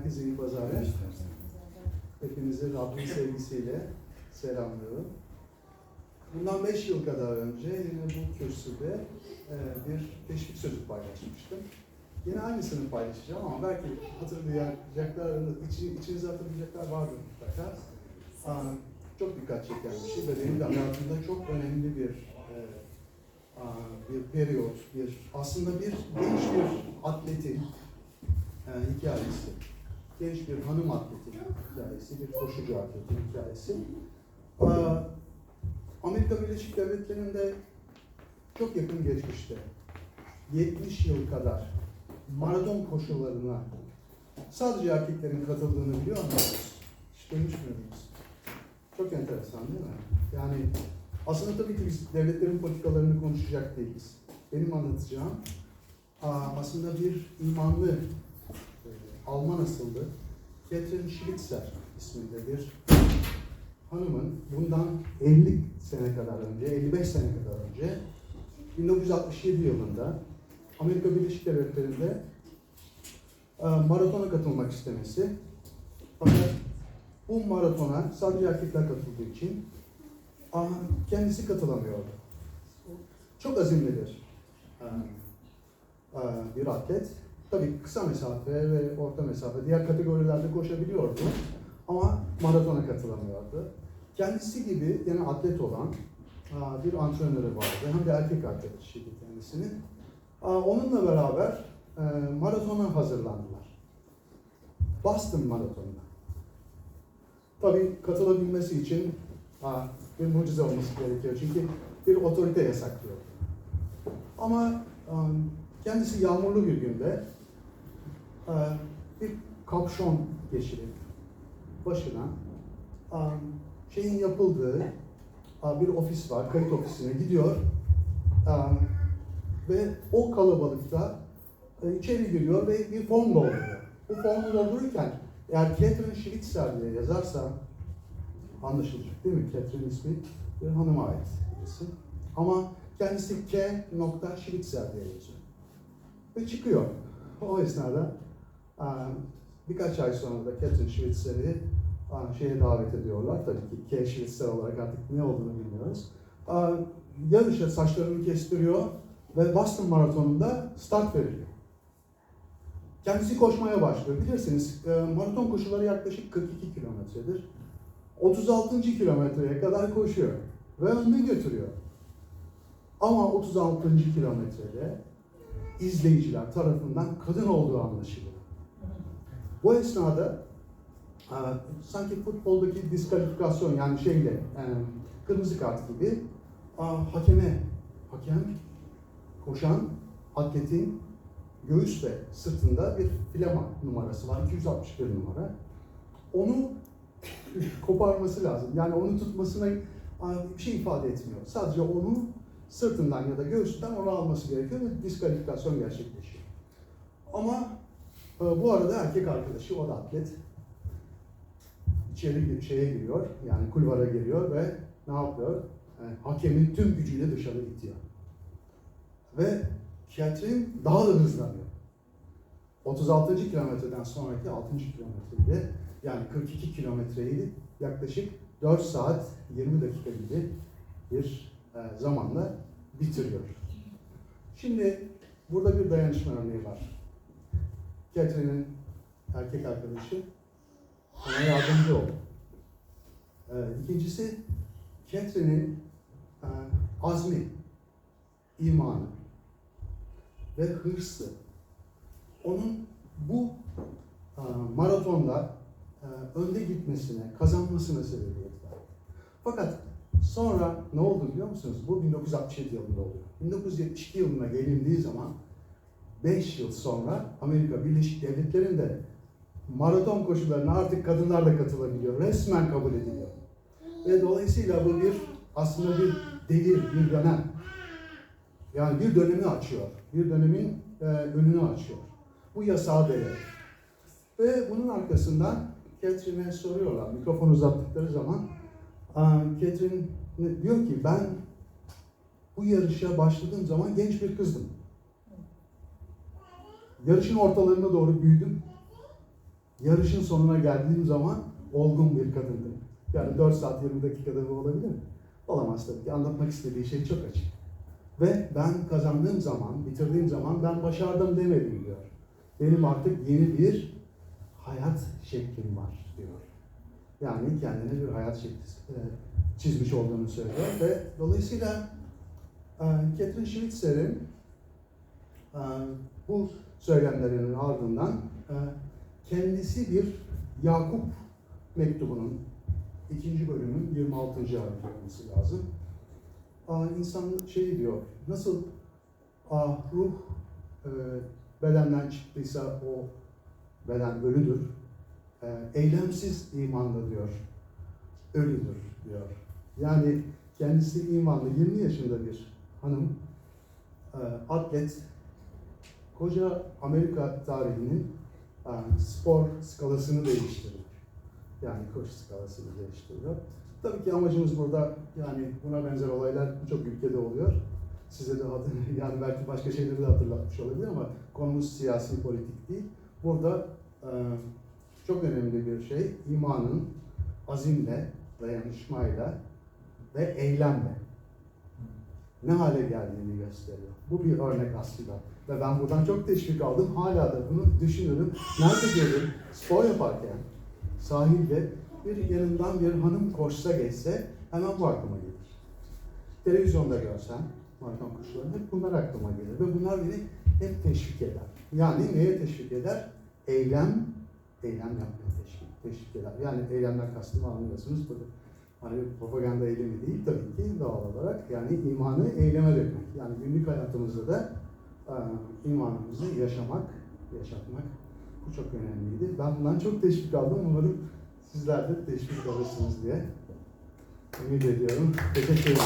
Herkese iyi pazarlar. Hepinizi Rabbin sevgisiyle selamlıyorum. Bundan 5 yıl kadar önce yine bu kürsüde e, bir teşvik sözü paylaşmıştım. Yine aynısını paylaşacağım ama belki hatırlayacaklar, içi, içinize hatırlayacaklar vardır mutlaka. Çok dikkat çeken bir şey ve benim de hayatımda çok önemli bir e, bir periyot, bir aslında bir genç bir atletin e, hikayesi. Genç bir hanım atletin hikayesi, bir koşucu atletin hikayesi. Aa, Amerika Birleşik Devletleri'nde çok yakın geçmişte 70 yıl kadar maraton koşularına sadece erkeklerin katıldığını biliyor musunuz? Hiç duymuş muydunuz? Çok enteresan değil mi? Yani aslında tabii ki biz devletlerin politikalarını konuşacak değiliz. Benim anlatacağım aslında bir imanlı Alman asıllı Catherine Schwitzer isminde bir hanımın bundan 50 sene kadar önce, 55 sene kadar önce 1967 yılında Amerika Birleşik Devletleri'nde e, maratona katılmak istemesi. Fakat bu maratona sadece erkekler katıldığı için kendisi katılamıyordu. Çok azimlidir e, e, bir atlet. Tabii kısa mesafe ve orta mesafe diğer kategorilerde koşabiliyordu ama maratona katılamıyordu. Kendisi gibi yine atlet olan bir antrenörü vardı. Hem de erkek arkadaşıydı kendisinin. Onunla beraber e, maratona hazırlandılar. Boston Maratonu'na. Tabii katılabilmesi için bir mucize olması gerekiyor. Çünkü bir otorite yasaklıyor. Ama kendisi yağmurlu bir günde aa, bir kapşon geçirip başına aa, şeyin yapıldığı aa, bir ofis var, kayıt ofisine gidiyor aa, ve o kalabalıkta e, içeri giriyor ve bir form dolduruyor. Bu formu doldururken eğer Catherine Schwitzer diye yazarsa anlaşılacak değil mi? Catherine ismi bir hanıma ait birisi. Ama kendisi K. Schwitzer diye yazıyor. Ve çıkıyor. O esnada aa, birkaç ay sonra da Catherine Schwitzer'i aa, şeye davet ediyorlar. Tabii ki K. Schwitzer olarak artık ne olduğunu bilmiyoruz. Aa, Yarışa saçlarını kestiriyor ve Boston Maratonu'nda start veriliyor. Kendisi koşmaya başlıyor. Bilirsiniz e, maraton koşuları yaklaşık 42 kilometredir. 36. kilometreye kadar koşuyor ve önüne götürüyor. Ama 36. kilometrede izleyiciler tarafından kadın olduğu anlaşılıyor. Bu esnada e, sanki futboldaki diskalifikasyon yani şeyle e, kırmızı kart gibi hakeme hakem koşan atletin göğüs ve sırtında bir flama numarası var. 261 numara. Onu koparması lazım. Yani onu tutmasına bir şey ifade etmiyor. Sadece onu sırtından ya da göğsünden onu alması gerekiyor ve diskalifikasyon gerçekleşiyor. Ama e, bu arada erkek arkadaşı, o da atlet, içeri şeye giriyor, yani kulvara giriyor ve ne yapıyor? E, hakemin tüm gücüyle dışarı itiyor. Ve Catherine daha da hızlanıyor. 36. kilometreden sonraki 6. kilometrede yani 42 kilometreyi yaklaşık 4 saat 20 dakika gibi bir zamanla bitiriyor. Şimdi burada bir dayanışma örneği var. Catherine'in erkek arkadaşı ona yardımcı oldu. E, ikincisi Catherine'in e, azmi, imanı ve hırsı onun bu e, maratonda e, önde gitmesine, kazanmasına sebebiyet verdi. Fakat sonra ne oldu biliyor musunuz? Bu 1967 yılında oluyor. 1972 yılına gelindiği zaman 5 yıl sonra Amerika Birleşik Devletleri'nde maraton koşularına artık kadınlar da katılabiliyor. Resmen kabul ediliyor. Ve dolayısıyla bu bir aslında bir devir, bir dönem. Yani bir dönemi açıyor. Bir dönemin e, önünü açıyor. Bu yasağı devir. Ve bunun arkasından Catherine'e soruyorlar. Mikrofon uzattıkları zaman Catherine diyor ki ben bu yarışa başladığım zaman genç bir kızdım. Yarışın ortalarına doğru büyüdüm. yarışın sonuna geldiğim zaman olgun bir kadındım. Yani 4 saat 20 dakikada bu olabilir mi? Olamaz tabii ki. Anlatmak istediği şey çok açık. Ve ben kazandığım zaman, bitirdiğim zaman ben başardım demedim diyor. Benim artık yeni bir hayat şeklim var diyor. Yani kendine bir hayat e, çizmiş olduğunu söylüyor ve dolayısıyla e, Catherine Schwitzer'in e, bu söylemlerinin ardından kendisi bir Yakup mektubunun ikinci bölümün 26. ayeti olması lazım. İnsan şey diyor, nasıl ruh bedenden çıktıysa o beden ölüdür. E, eylemsiz imanlı diyor, ölüdür diyor. Yani kendisi imanlı 20 yaşında bir hanım, e, atlet, koca Amerika tarihinin e, spor skalasını değiştiriyor. Yani koşu skalasını değiştiriyor. Tabii ki amacımız burada yani buna benzer olaylar birçok ülkede oluyor. Size de yani belki başka şeyleri de hatırlatmış olabilir ama konumuz siyasi politik değil. Burada e, çok önemli bir şey imanın azimle, dayanışmayla ve eylemle ne hale geldiğini gösteriyor. Bu bir örnek aslında. Ve ben buradan çok teşvik aldım. Hala da bunu düşünürüm. Nerede görürüm? Spor yaparken sahilde bir yanından bir hanım koşsa geçse hemen bu aklıma gelir. Televizyonda görsem Markan kuşlarını hep bunlar aklıma gelir. Ve bunlar beni hep teşvik eder. Yani neye teşvik eder? Eylem, eylem yapmaya teşvik, teşvik eder. Yani eylemler kastımı anlıyorsunuz. Bu da hani propaganda eylemi değil tabii ki doğal olarak. Yani imanı eyleme dökmek. Yani günlük hayatımızda da e, imanımızı yaşamak, yaşatmak bu çok önemliydi. Ben bundan çok teşvik aldım. Umarım sizler de teşvik alırsınız diye ümit ediyorum. Teşekkür ederim.